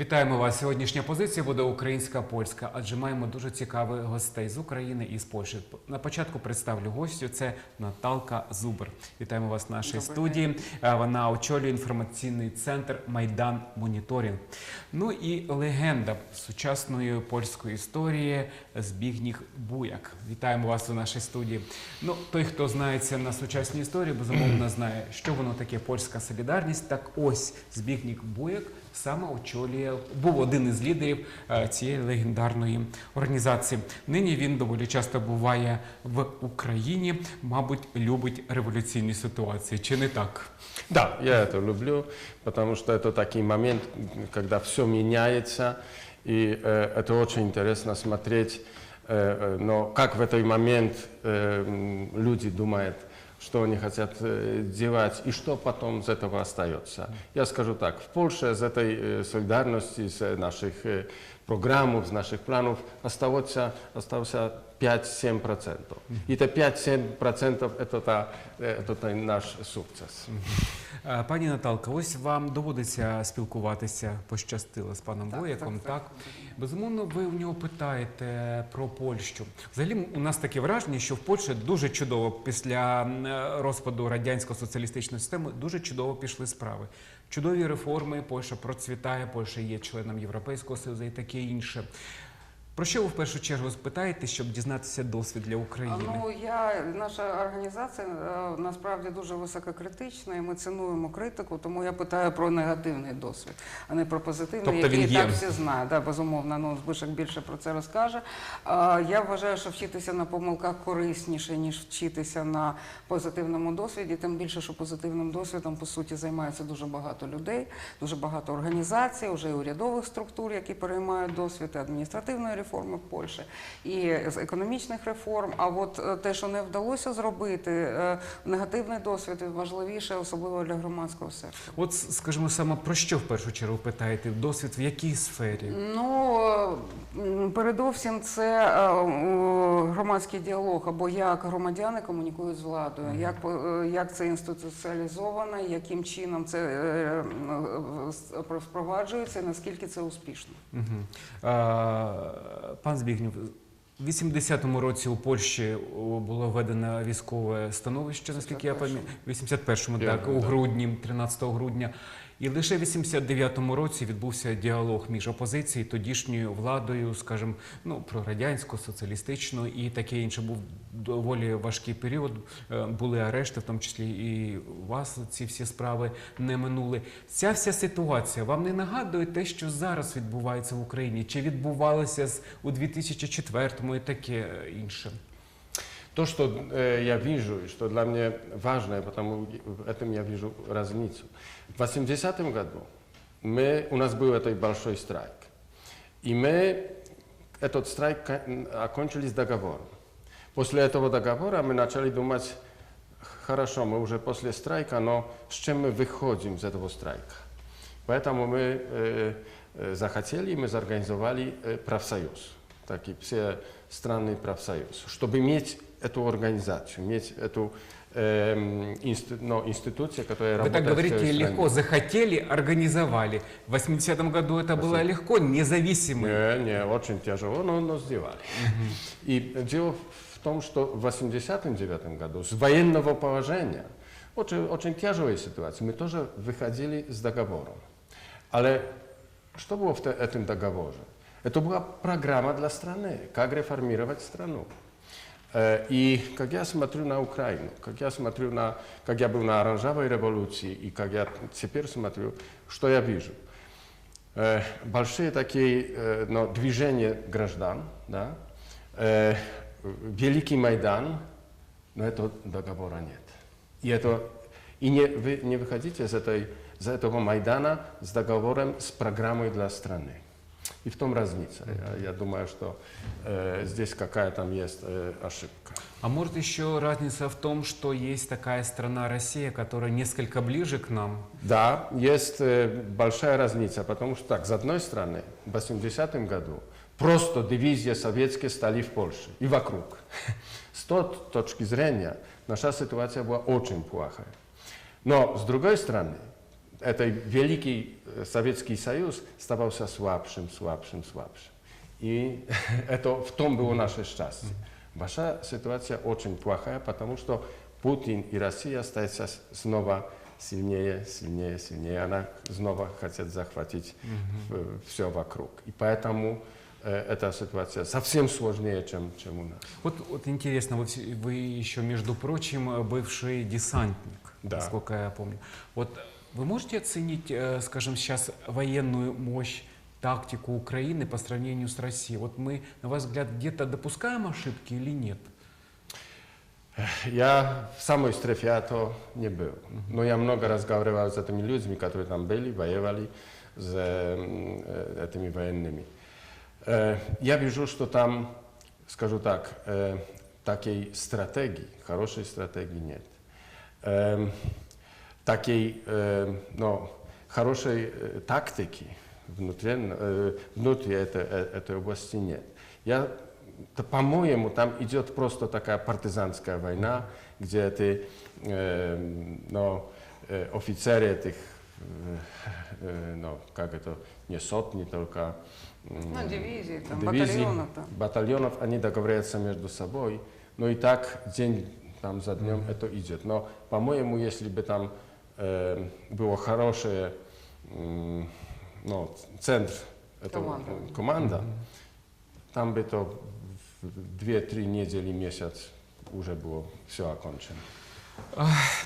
Вітаємо вас. Сьогоднішня позиція буде українська польська, адже маємо дуже цікавих гостей з України і з Польщі. На початку представлю гостю. Це Наталка Зубер. Вітаємо вас в нашій Добрий студії. Е, Вона очолює інформаційний центр Майдан Моніторинг. Ну і легенда сучасної польської історії Збігніх Буяк. Вітаємо вас у нашій студії. Ну, той, хто знається на сучасній історії, безумовно знає, що воно таке польська солідарність. Так ось Збігніх Буяк саме очолює, був один із лідерів е, цієї легендарної організації. Нині він доволі часто буває в Україні, мабуть, любить революційні ситуації. Чи не так? Да, я это люблю, потому что это такой момент, когда все меняется, и э, это очень интересно смотреть, э, э, но как в этот момент э, м, люди думают, что они хотят э, делать и что потом из этого остается. Я скажу так, в Польше из этой э, солидарности, из наших э, программ, из наших планов остается, остался 5-7%. И это 5-7% это, та- э, это та наш сукцес. Е, Пані Наталка, ось вам доводиться спілкуватися, пощастило з паном Так, Бояком, так, так, так. Безумовно, ви у нього питаєте про Польщу. Взагалі, у нас таке враження, що в Польщі дуже чудово після м, е, розпаду радянсько соціалістичної системи дуже чудово пішли справи. Чудові реформи, Польща процвітає, Польща є членом Європейського Союзу і таке інше. Про що ви в першу чергу спитаєте, щоб дізнатися досвід для України? Ну я наша організація е, насправді дуже висококритична, і ми цінуємо критику, тому я питаю про негативний досвід, а не про позитивний, Тобто який він є? так всі знають. Да, безумовно, ну Збишек більше про це розкаже. Е, Я вважаю, що вчитися на помилках корисніше ніж вчитися на позитивному досвіді. Тим більше, що позитивним досвідом по суті займається дуже багато людей, дуже багато організацій, вже і урядових структур, які переймають досвід і адміністративної реформи в Польщі, і з економічних реформ. А от е, те, що не вдалося зробити, е, негативний досвід важливіше, особливо для громадського сектору. От скажімо саме про що в першу чергу питаєте? Досвід в якій сфері? Ну передовсім це е, громадський діалог, або як громадяни комунікують з владою, як по- е, як це інституціалізовано, яким чином це е, впроваджується, наскільки це успішно. Угу. А, пан Збігнєв, у 80-му році у Польщі було введено військове становище, наскільки я пам'ятаю, в 81-му, так, у грудні, 13 грудня. І лише в 89-му році відбувся діалог між опозицією, тодішньою владою, скажімо, ну, про радянську, соціалістичну і таке інше. Був доволі важкий період. Е, Були арешти, в тому числі і вас ці всі справи не минули. Ця вся ситуація вам не нагадує те, що зараз відбувається в Україні? Чи відбувалося у 2004-му і таке інше? То, что э, я вижу, и что для меня важно, потому в этом я вижу разницу. В 80-м году мы, у нас был этот большой страйк. И мы этот страйк ка- окончили с договором. После этого договора мы начали думать, хорошо, мы уже после страйка, но с чем мы выходим из этого страйка? Поэтому мы э, э, захотели, мы зорганизовали э, профсоюз, такой все странный профсоюз, чтобы иметь эту организацию, иметь эту эм, инсту- ну, институцию, которая Вы работает так в говорите, легко захотели, организовали. В 80-м году это было Спасибо. легко, независимый. Не, не, очень тяжело, но, но сделали. И дело в том, что в 89 году с военного положения, очень, очень тяжелая ситуация, мы тоже выходили с договором. Але что было в этом договоре? Это была программа для страны, как реформировать страну. Э, И как я смотрю на Украину, как я смотрю на, как я был на оранжевой революции, и как я теперь смотрю, что я вижу? Э, большие такие э, ну, движения граждан, да? Э, Великий Майдан, но этого договора нет. И, это, и не, вы не выходите из, этой, из этого Майдана с договором, с программой для страны. И в том разница. Я, я думаю, что э, здесь какая там есть э, ошибка. А может еще разница в том, что есть такая страна Россия, которая несколько ближе к нам? Да, есть э, большая разница, потому что так, с одной стороны, в 80-м году просто дивизия советские стали в Польше и вокруг. С той точки зрения наша ситуация была очень плохая. Но с другой стороны, этот великий э, Советский Союз ставался слабшим, слабшим, слабшим. И это в том было наше счастье. Ваша ситуация очень плохая, потому что Путин и Россия остаются снова сильнее, сильнее, сильнее. Она снова хотят захватить все вокруг. И поэтому э, эта ситуация совсем сложнее, чем, чем у нас. Вот, вот интересно, вы, вы еще, между прочим, э, бывший десантник, Да. насколько я помню. Вот вы можете оценить, э, скажем, сейчас военную мощь, тактику Украины по сравнению с Россией? Вот мы, на ваш взгляд, где-то допускаем ошибки или нет? Я в самой стрефе то не был. Но я много разговаривал с этими людьми, которые там были, воевали с м, э, этими военными. Э, Я вижу, что там, скажу так, э, такой стратегии, хорошей стратегии нет. Эм, Такой, э, ну, хорошей э, тактики внутри, э, внутри этой, э, этой области нет. Я то, по-моему, там идет просто такая партизанская война, где эти э, ну, э, офицеры этих, э, э, ну, как это, не сотни, только м, Ну, дивизии, там, дивизий, батальонов, да. батальонов, они договорятся между собой. Ну и так день там за днем это идет. Но, по-моему, если бы там э, было хорошее м, ну, центр, этого, Команда. э, команда, там бы то в две-три недели, месяц уже було все окончено.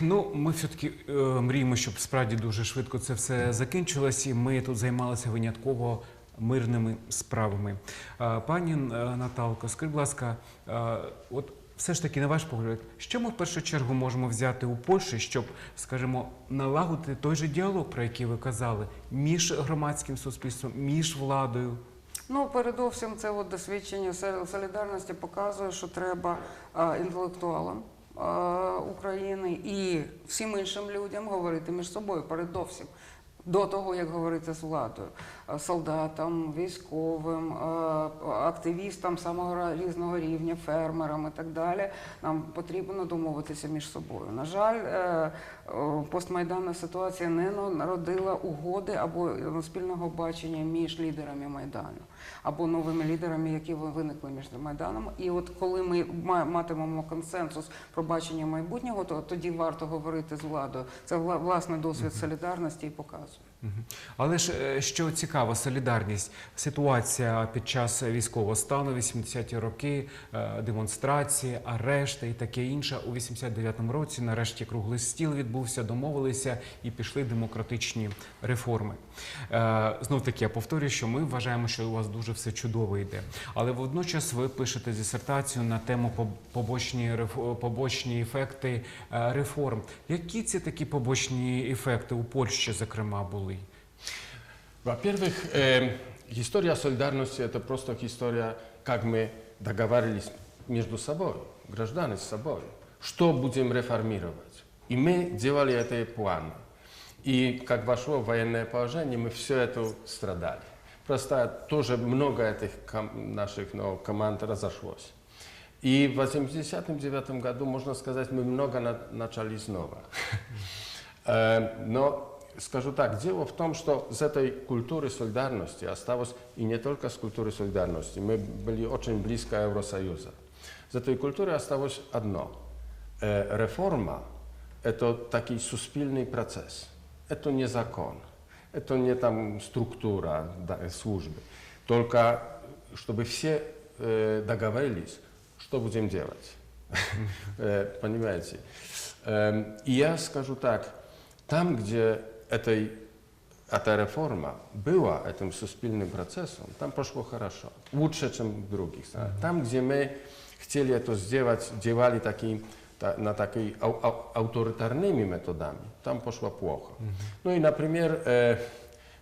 Ну, ми все-таки е, мріємо, щоб справді дуже швидко це все закінчилось, і ми тут займалися винятково мирними справами. Е, Пані е, Наталко, скажіть, будь ласка, е, от все ж таки, на ваш погляд, що ми в першу чергу можемо взяти у Польщі, щоб, скажімо, налагодити той же діалог, про який ви казали, між громадським суспільством, між владою? Ну, передовсім, це от досвідчення солідарності показує, що треба інтелектуалам України і всім іншим людям говорити між собою передовсім. До того, як говорити з владою, солдатам, військовим, активістам самого різного рівня, фермерам і так далі, нам потрібно домовитися між собою. На жаль, е, постмайданна ситуація не народила угоди або е, спільного бачення між лідерами майдану або новими лідерами, які ви- виникли між майданом. І от коли ми матимемо консенсус про бачення майбутнього, то тоді варто говорити з владою. Це вла- власне досвід солідарності і показує. Але ж е, що цікаво, солідарність, ситуація під час військового стану, 80-ті роки, е, демонстрації, арешти і таке інше. У 89-му році нарешті круглий стіл відбувся, домовилися і пішли демократичні реформи. Е, Знов таки я повторюю, що ми вважаємо, що у вас дуже все чудово йде. Але водночас ви пишете дисертацію на тему поб- побочні побочні ефекти реформ. Які ці такі побочні ефекти у Польщі, зокрема, були? Во-первых, э, история солидарности – это просто история, как мы договаривались между собой, граждане с собой, что будем реформировать. И мы делали эти планы. И как вошло военное положение, мы все это страдали. Просто тоже много этих ком- наших ну, команд разошлось. И в 89 году, можно сказать, мы много на- начали снова. Э, Но скажу так, дело в том, что с этой культуры солидарности осталось и не только с культуры солидарности, мы были очень близко Евросоюза. С этой культуры осталось одно. Э, Реформа – это такой суспільный процесс. Это не закон, это не там структура да, службы. Только чтобы все э, договорились, что будем делать. Э, Понимаете? Эм, И я скажу так, там, где этой, эта реформа была этим суспільным процессом, там пошло хорошо, лучше, чем в других странах. Там, где мы хотели это сделать, делали такие, та- на такие ау- ау- авторитарными методами, там пошло плохо. Ну и, например, э,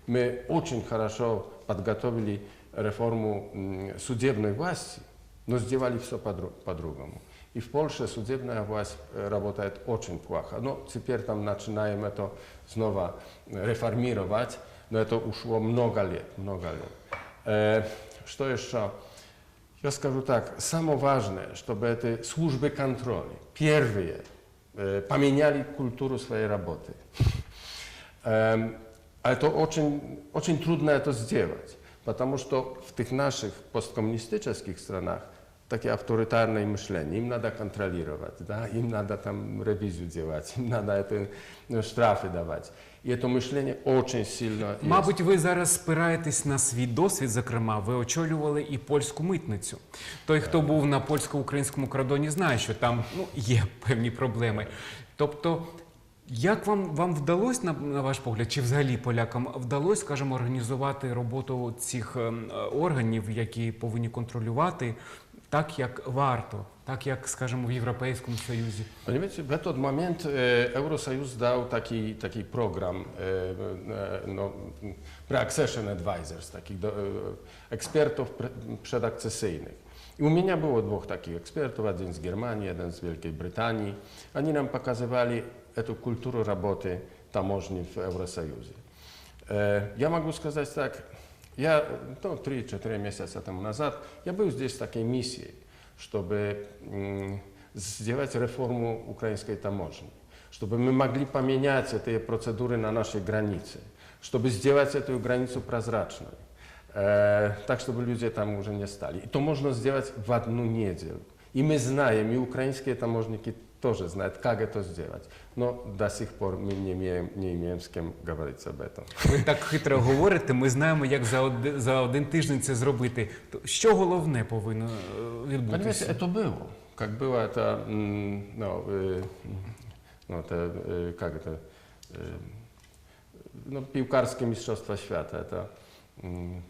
мы очень хорошо подготовили реформу м, судебной власти, но сделали все подру- по-другому. И в Польше судебная власть э, работает очень плохо. Но теперь там начинаем это снова реформировать, но это ушло много лет, много лет. Э, Что еще? Я скажу так, самое важное, чтобы эти службы контроля, первые, э, поменяли культуру своей работы. Эм, А это очень, очень трудно это сделать, потому что в тех наших посткоммунистических странах такие авторитарное мышление, им надо контролировать, да, им надо там ревизию делать, им надо это, ну, штрафы давать. И это мышление очень сильно есть. Мабуть, ви зараз спираєтесь на свій досвід. Зокрема, ви очолювали і польську митницю. Той, хто був на польсько-українському кордоні, знає, що там ну, є певні проблеми. Тобто, як вам, вам вдалося, на, на ваш погляд, чи взагалі полякам вдалося, скажімо, організувати роботу цих ем, е, органів, які повинні контролювати так, як варто, так як, скажімо, в Європейському Союзі? Понимаете, в этот момент э, Евросоюз дал такий, такий програм, э, э, no, pre-accession advisors, takich do, э, ekspertów pre, przedakcesyjnych. I u mnie było dwóch takich ekspertów, jeden z Germanii, jeden z Wielkiej Brytanii. Oni nam pokazywali tę kulturę roboty tamożni w Евросоюзе. Э, Я могу сказать так, я ну, 3-4 месяца тому назад, я был здесь с такой миссией, чтобы м, сделать реформу украинской таможни, чтобы мы могли поменять эти процедуры на нашей границе, чтобы сделать эту границу прозрачной, э, так, чтобы люди там уже не стали. И то можно сделать в одну неделю. И мы знаем, и украинские таможники тоже знают, как это сделать. Но до сих пор мы не имеем, не имеем с кем говорить об этом. Ви так хитро говорите. Ми знаємо, як за один, за один тиждень це зробити. То що головне повинно е, Понимаете, відбутися? это было. Как было это, м, ну, э, ну, это э, как это, э, ну, piłkarskie mistrzostwa świata, это, м, y,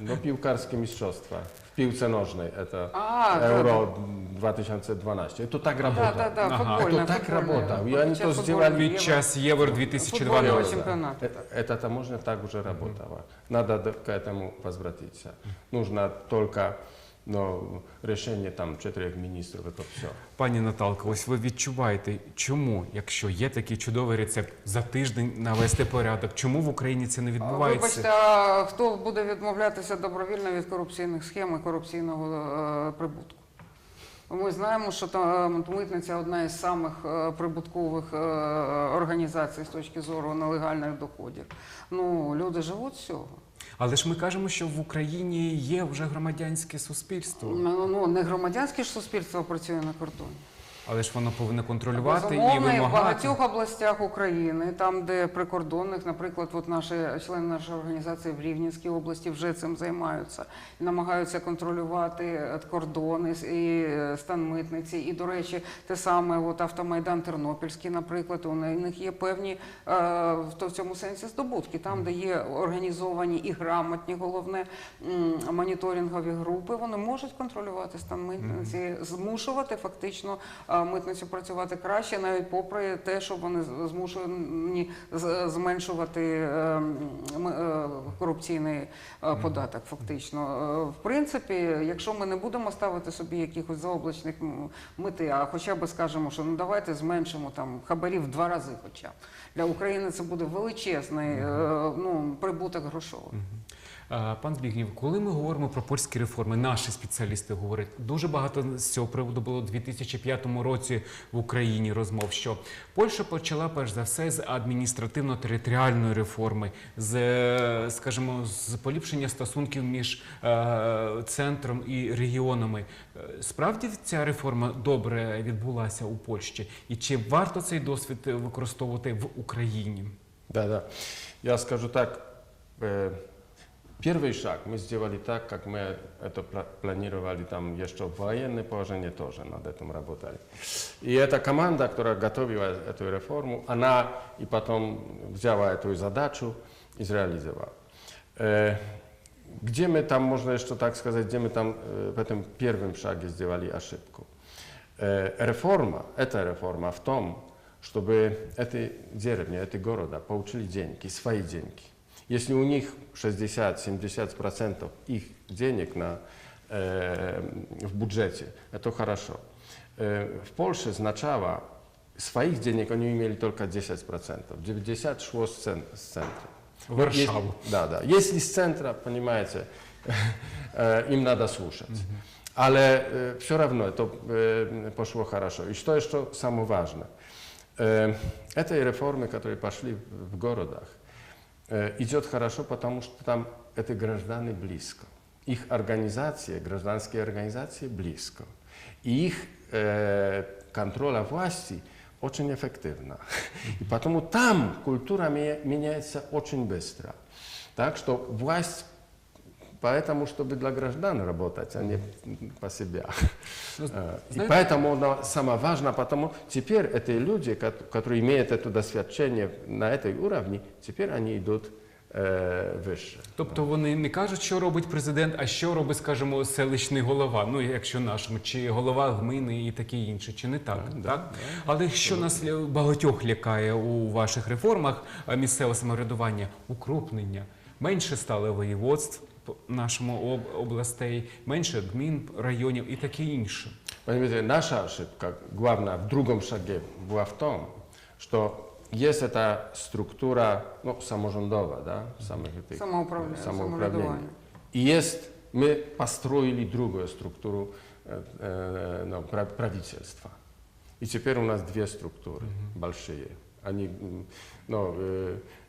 no, piłkarskie mistrzostwa w piłce nożnej, это А, Euro 2012. Это так Да, работало. да, да, Ага. футбольная, Это так футбольная. работало. И они Під час то сделали футбольного Під Євро- час Євро футбольного 2012. чемпіонату. Э, Эта таможня так уже работала. Надо д- к этому возвратиться. Нужно только ну, решение там четырех министров, это все. Пані Наталко, ось ви відчуваєте, чому, якщо є такий чудовий рецепт, за тиждень навести порядок, чому в Україні це не відбувається? Вибачте, а хто буде відмовлятися добровільно від корупційних схем і корупційного е, прибутку? Ми знаємо, що та митниця одна із самих е, прибуткових е, організацій з точки зору нелегальних доходів. Ну, люди живуть з цього. Але ж ми кажемо, що в Україні є вже громадянське суспільство, Ну, ну, не громадянське ж суспільство працює на кордоні. Але ж воно повинно контролювати і і в багатьох областях України, там, де прикордонних, наприклад, от наші члени нашої організації в Рівненській області вже цим займаються, і намагаються контролювати е, кордони і е, стан митниці. І, до речі, те саме, от автомайдан Тернопільський, наприклад, у них є певні е, в цьому сенсі здобутки, там, де є організовані і грамотні, головне моніторингові групи, вони можуть контролювати стан митниці, змушувати фактично митницю працювати краще, навіть попри те, що вони змушені зменшувати е, е, корупційний е, податок. Фактично, в принципі, якщо ми не будемо ставити собі якихось заоблачних м, мети, а хоча б скажемо, що ну давайте зменшимо там хабарів в два рази, хоча б для України це буде величезний ну прибуток грошовий. Е, Пан Збігнів, коли ми говоримо про польські реформи, наші спеціалісти говорять, дуже багато з цього приводу було у 2005 році в Україні розмов, що Польща почала перш за все з адміністративно-територіальної реформи, з, е, скажімо, з поліпшення стосунків між е, центром і регіонами. Справді ця реформа добре відбулася у Польщі, і чи варто цей досвід використовувати в Україні? Да, да. Я скажу так, первый шаг мы сделали так, как мы это пла- планировали там еще в военное положение тоже над этим работали. И эта команда, которая готовила эту реформу, она и потом взяла эту задачу и реализовала. Э, Где мы там, можно еще так сказать, где мы там э, в этом первом шаге сделали ошибку? Э, Реформа, эта реформа в том, чтобы эти деревни, эти города получили деньги, свои деньги. Если у них 60-70% их денег на, э, в бюджете, это хорошо. Э, в Польше сначала своих денег они имели только 10%, 90% шло с, цен- с центра. В Вот если- Варшаву. да, да. Если с центра, понимаете, э, им надо слушать. Ale e, все равно это e, poszło хорошо. И что еще самое важное? Э, Этой реформы, которые пошли в в городах, э, идет хорошо, потому что там это граждане близко. Их организация, гражданские организации близко. И их э, контроля власти очень эффективно. И потому там культура ме- меняется очень быстро. Так что власть поэтому, чтобы для граждан работать, а не по себе. Ну, Э, И знаете- поэтому она самое важное, потому теперь эти люди, кот- которые имеют это досвідчення на этой уровне, теперь они идут э, выше. Тобто вони не кажуть, що робить президент, а що робить, скажімо, селищний голова. Ну, якщо нашому, чи голова гмини і таке інше, чи не так? так? Але що нас ля- багатьох лякає у ваших реформах а, місцевого самоврядування? Укрупнення. Менше стало воєводств по нашому об- областей, менше гмін, районів і таке інше. Понимаете, наша ошибка, главная в другом шаге, была в том, что есть эта структура ну, саможондова, да, самых этих, Самоуправления, самоуправления. самоврядування. И есть, мы построили другую структуру э, э, ну, пра- правительства. И теперь у нас две структуры большие. Они м, ну,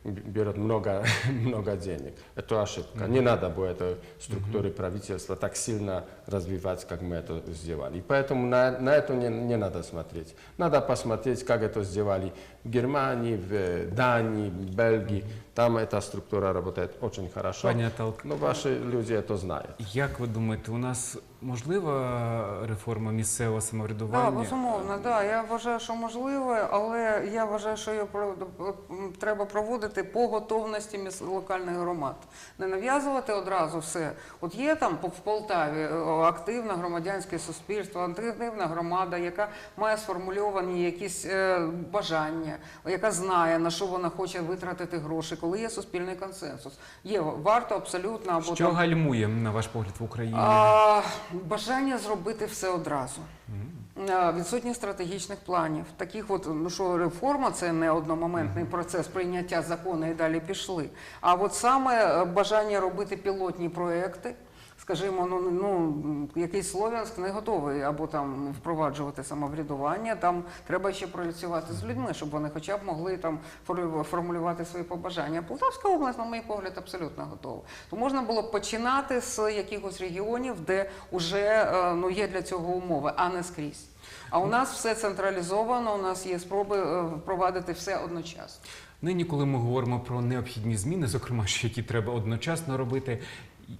э, б- берут много, много денег. Это ошибка. Не надо было эту структуры правительства так сильно развивать, как мы это сделали. И поэтому на, на это не, не надо смотреть. Надо посмотреть, как это сделали в Германии, в э, Дании, в Бельгии. Там эта структура работает очень хорошо. Пані Наталко, Но ваши люди это знают. як ви думаєте, у нас можлива реформа місцевого самоврядування? Так, безумовно, да. Я вважаю, що можливе, але я вважаю, що її про- м, треба проводити по готовності локальних громад. Не нав'язувати одразу все. От є там в Полтаві е, активне громадянське суспільство, активна громада, яка має сформульовані якісь е, бажання, яка знає, на що вона хоче витратити гроші, коли є суспільний консенсус. Є варто абсолютно або Що там гальмує, на ваш погляд, в Україні? а, бажання зробити все одразу. А, Відсутність стратегічних планів. Таких от, ну що реформа це не одномоментний процес прийняття закону і далі пішли. А от саме е, бажання робити пілотні проекти. Скажімо, ну, ну якийсь Слов'янськ не готовий або там впроваджувати самоврядування. Там треба ще працювати з людьми, щоб вони хоча б могли там формулювати свої побажання. Полтавська область, на мій погляд, абсолютно готова. То можна було б починати з якихось регіонів, де вже ну, є для цього умови, а не скрізь. А у нас все централізовано, у нас є спроби е, впровадити все одночасно. Нині, коли ми говоримо про необхідні зміни, зокрема, що які треба одночасно робити,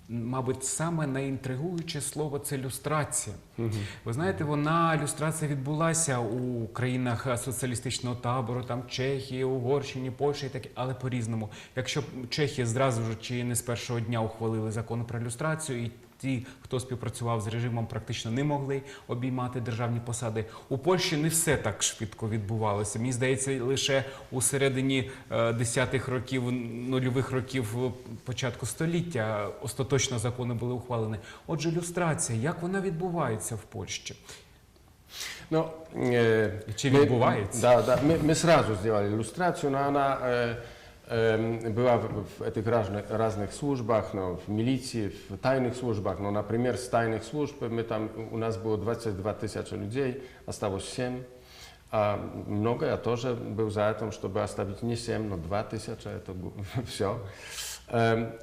мабуть, саме найінтригуюче слово це люстрація. Ви знаєте, вона люстрація відбулася у країнах соціалістичного табору, там Чехії, Угорщині, Польщі, і таке, але по-різному. Якщо Чехія зразу ж чи не з першого дня ухвалили закон про люстрацію, і ті, хто співпрацював з режимом, практично не могли обіймати державні посади. У Польщі не все так швидко відбувалося. Мені здається, лише у середині е, десятих років, нульових років е, початку століття остаточно закони були ухвалені. Отже, люстрація, як вона відбувається в Польщі? Но, э, Чи мы- відбувається? Да, да. Мы, мы сразу сделали иллюстрацию, но она э, э, была в, в этих разных, разных службах, ну, в милиции, в тайных службах. Ну, например, с тайных служб мы там, у нас было 22 тысячи людей, осталось 7. А много я тоже был за это, чтобы оставить не 7, но 2 тысячи, это все.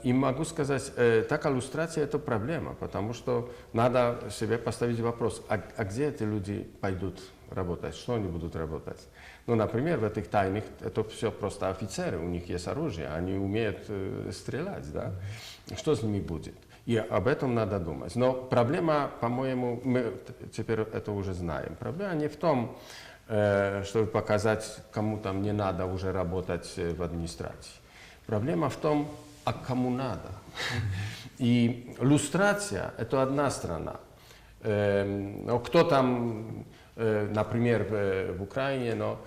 И могу сказать, э, такая иллюстрация – это проблема, потому что надо себе поставить вопрос, а, а где эти люди пойдут работать, что они будут работать? Ну, например, в этих тайных это все просто офицеры, у них есть оружие, они умеют э, стрелять, да? Что с ними будет? И об этом надо думать. Но проблема, по-моему, мы т- теперь это уже знаем. Проблема не в том, э, чтобы показать, кому там не надо уже работать э, в администрации. Проблема в том, а кому надо. И люстрация – это одна сторона. Эм, но кто там, э, например, в, в Украине, но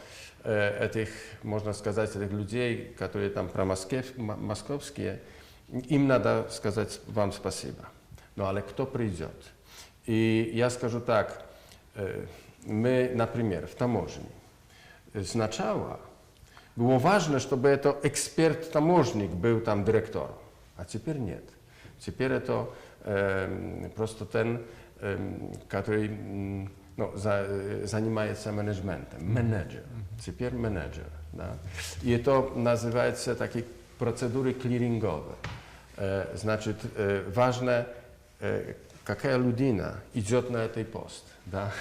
э, этих, можно сказать, этих людей, которые там промоскев- м- московские, им надо сказать вам спасибо. Ну, але кто придет? И я скажу так, э, мы, например, в таможне, э, сначала было важно, чтобы это эксперт-таможник был там директором, а теперь нет. Теперь это эм, просто ten, эм, который м, ну, за, э, занимается менеджментом, менеджер, теперь менеджер. Да? И это называется такие процедуры клиринговые. Э, Значит, э, важно, э, какая людина идет на этот пост. Да?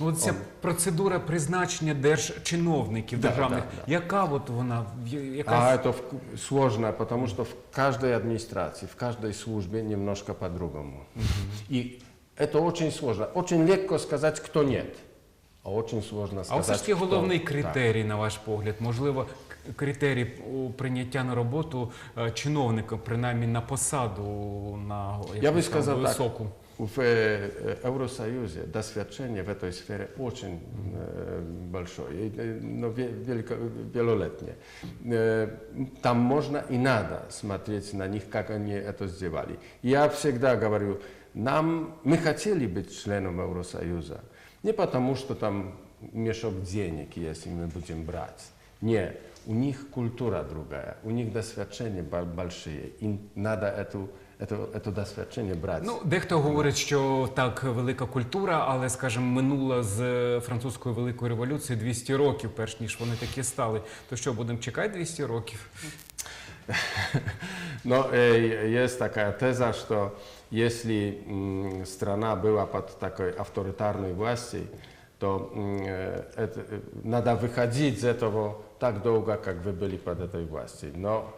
Ну, от ця Он- процедура призначення держчиновників Да, державних, да, да. яка от вона? Я- Яка... А это в- сложно, потому что в каждой администрации, в каждой службе немножко по-другому. И это очень сложно. Очень легко сказать, кто нет, а очень сложно А сказать, оце ж таки кто головний да. критерій, на ваш погляд. Можливо, к- критерій у прийняття на роботу е, чиновника, принаймні на посаду, на Я бы якусь там сказал так, високу. в э, Евросоюзе довершение в этой сфере очень э, большое, и, э, но ве- велико- велолетнее. Э, Там можно и надо смотреть на них, как они это сделали. Я всегда говорю, нам, мы хотели быть членом Евросоюза, не потому что там мешок денег, если мы будем брать. Нет, у них культура другая, у них довершения ба- большие, и надо эту, это, это довершение брать. Ну, дехто говорить, що так велика культура, але, скажімо, минула з е, французької великої революції 200 років, перш ніж вони такі стали. То що будемо чекати 200 років? Но э, есть такая теза, что если м, страна была под такой авторитарной властью, то м, э, это, э, надо выходить из этого так долго, как вы были под этой властью. Но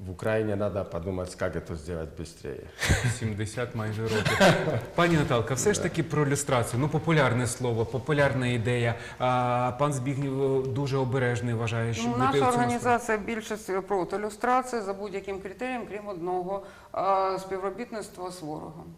в Украине надо подумать, как это сделать быстрее. 70 майже років. Пані Наталка, все ж таки про люстрацію. Ну, популярне слово, популярна ідея. А, пан Збігнєв дуже обережний вважає, що Ну, бути в наша організація більшість проти люстрації за будь-яким критерієм, крім одного а, співробітництва з ворогом.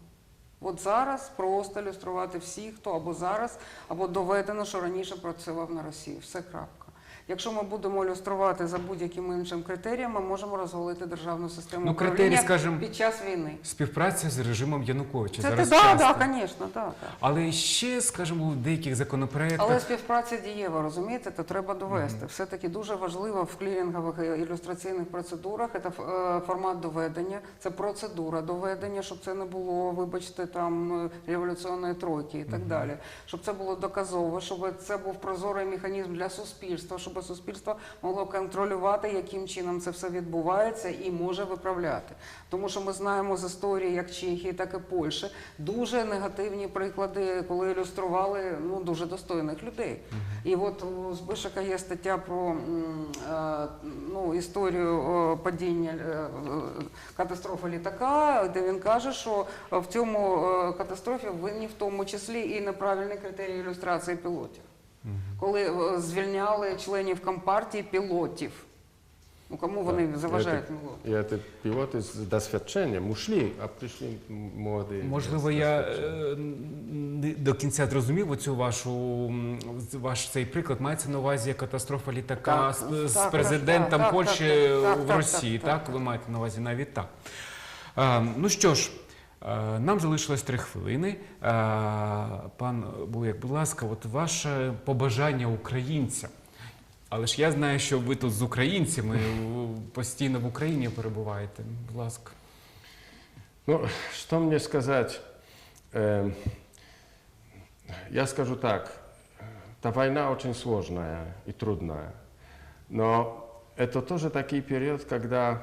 От зараз просто люструвати всіх, хто або зараз, або доведено, що раніше працював на Росію. Все крапка. Якщо ми будемо люструвати за будь-яким іншим критерієм, ми можемо розвалити державну систему Ну, управління скажімо, під час війни. Співпраця з режимом Януковича. Це зараз так, часто. да, звісно, так. Да. Але ще, скажімо, у деяких законопроєктах Але співпраця дієва, розумієте, це треба довести. Все-таки дуже важливо в клірингових і ілюстраційних процедурах це е, формат доведення, це процедура доведення, щоб це не було, вибачте, там е, революційної тройки і так далі. Щоб це було доказово, щоб це був прозорий механізм для суспільства, щоб суспільство могло контролювати, яким чином це все відбувається і може виправляти. Тому що ми знаємо з історії як Чехії, так і Польщі дуже негативні приклади, коли ілюстрували ну дуже достойних людей. І от у Збишика є стаття про е, ну, історію е, падіння е, катастрофи літака, де він каже, що в цьому катастрофі винні в тому числі і неправильний критерій ілюстрації пілотів, коли е, звільняли членів компартії пілотів. Ну кому вони заважають? Это, Ну, и это пилоты с досвідченням ушли, а пришли молодые. Можливо, с я досвідченням. е, не до кінця зрозумів оцю вашу м, ваш цей приклад. Мається на увазі катастрофа літака Так, з, з так, президентом так, Польщі так, так, в так, Росії. так, Так, так, ви маєте на увазі навіть так. А, ну що ж. е, Нам залишилось три хвилини. Е, Пан Буяк, будь ласка, от ваше побажання українцям. Але ж я знаю, що ви тут з українцями в- постійно в Україні перебуваєте. Будь ласка. Ну, что мне сказать? Эм, Я скажу так, та война очень сложная и трудная, но это тоже такой период, когда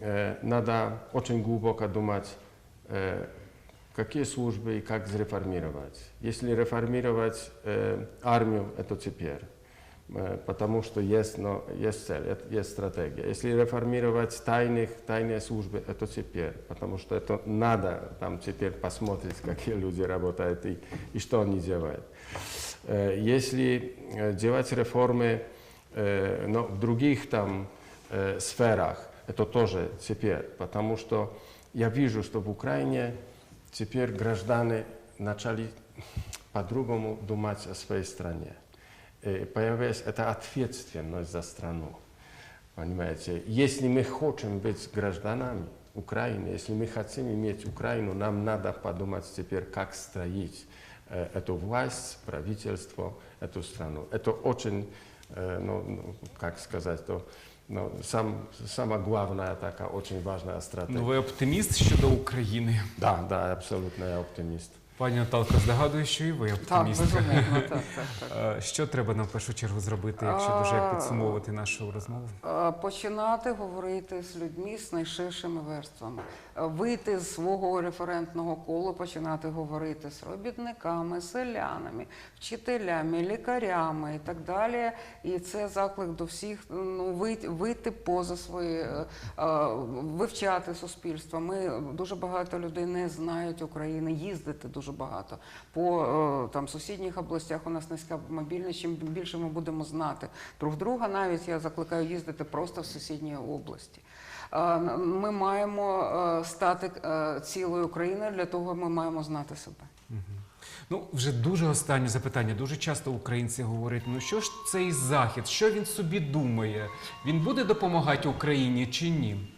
э, надо очень глубоко думать, э, какие службы и как реформировать. Если реформировать э, армию, это теперь. Э, потому что есть, но, есть цель, есть стратегия. Если реформировать тайных, тайные службы, это теперь, потому что это надо там теперь посмотреть, какие люди работают и, и что они делают. Э, Если э, делать реформы э, но в других там э, сферах, это тоже теперь, потому что я вижу, что в Украине теперь граждане начали по-другому думать о своей стране. Э, Появилась эта ответственность за страну. Понимаете, если мы хотим быть гражданами Украины, если мы хотим иметь Украину, нам надо подумать теперь, как строить э, эту власть, правительство, эту страну. Это очень, э, ну, ну, как сказать, то, ну, сам, сама главная такая очень важная стратегия. Ну, ви оптиміст щодо України. Да, да, абсолютно я оптимист. Пані Наталко, здогадую, що і ви Так, оптимістка. безумовно, так, так, так. Е, Що треба нам в першу чергу зробити, якщо дуже А, підсумовувати нашу розмову? Е, Починати говорити з людьми з найширшими верствами, вийти з свого референтного колу, починати говорити з робітниками, селянами, вчителями, лікарями і так далі. І це заклик до всіх ну, вийти, поза свої, е, е, вивчати суспільство. Ми дуже багато людей не знають України, їздити дуже багато по е, там сусідніх областях. У нас низька мобільність. Чим більше ми будемо знати друг друга, навіть я закликаю їздити просто в сусідні області. Е, Ми маємо е, стати е, цілою Україною, для того ми маємо знати себе. Ну, вже дуже останнє запитання. Дуже часто українці говорять: ну що ж цей захід, що він собі думає? Він буде допомагати Україні чи ні?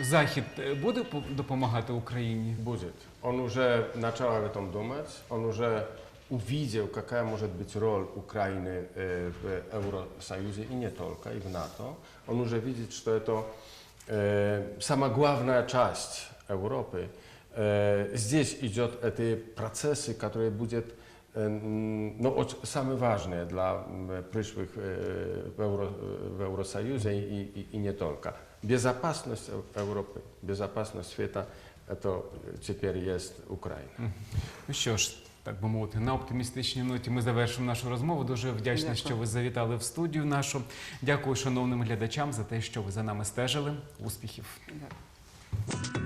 Захід буде по- допомагати Україні? Будет. Он уже начал об этом думать, он уже увидел, какая может быть роль Украины э, в Евросоюзе и не только, и в НАТО. Он уже видит, что это э, самая главная часть Европы. Э, здесь идет эти процессы, которые будут э, м, ну, очень, самые важные для м, пришлых э, в, Евро, в Евросоюзе и, и, и не только. Безопасность Европы, безопасность света, это так би мовити, на оптимістичній ноті ми завершимо нашу розмову. Дуже вдячна, Дякую. що ви завітали в студію нашу. Дякую шановним глядачам за те, що ви за нами стежили. Успіхів! Дякую.